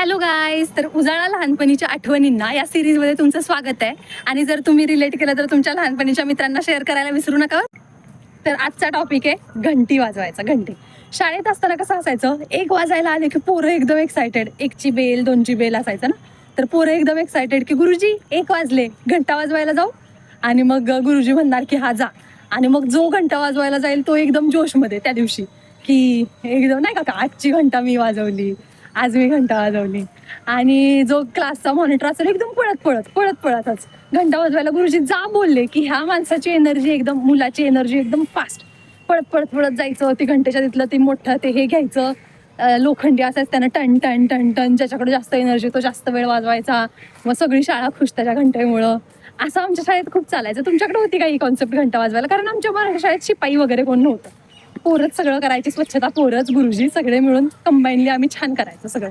Hello guys तर उजाळा लहानपणीच्या आठवणींना या सिरीजमध्ये तुमचं स्वागत आहे. आणि जर तुम्ही रिलेट केलं तर तुमच्या लहानपणीच्या मित्रांना शेअर करायला विसरू नका. तर आजचा टॉपिक आहे घंटी वाजवायचा घंटी. शाळेत असताना कसं असायचं? एक वाजायला आले की पोरं एकदम एक्सायटेड एकची बेल दोनची बेल असायचं ना? तर पोरं एकदम एक्सायटेड की गुरुजी एक वाजले. घंटा वाजवायला जाऊ? आणि मग गुरुजी म्हणणार की हा जा. आणि मग जो घंटा वाजवायला जाईल तो एकदम जोशमध्ये त्या दिवशी. की एकदम नाही का का आजची घंटा मी वाजवली? आज मी घंटा वाजवली. आणि जो क्लासचा मॉनिटर असेल एकदम पळत पळत पळत पळतच. घंटा वाजवायला गुरुजी जा बोलले की ह्या माणसाची एनर्जी एकदम मुलाची एनर्जी एकदम फास्ट पळत पळत पळत जायचं. ते घंटेच्या तिथलं ते मोठं ते हे घ्यायचं. लोखंडी असायचं त्यानं टन टन टन टन ज्याच्याकडे जास्त एनर्जी तो जास्त वेळ वाजवायचा. मग सगळी शाळा खुश त्याच्या घंटेमुळं. असं आमच्या शाळेत खूप चालायचं. तुमच्याकडे होती का ही कॉन्सेप्ट घंटा वाजवायला? कारण आमच्या मराठी शाळेत शिपाई वगैरे कोण नव्हतं. पोरच सगळं करायची स्वच्छता पोरच गुरुजी सगळे मिळून कंबाईनली आम्ही छान करायचं सगळं.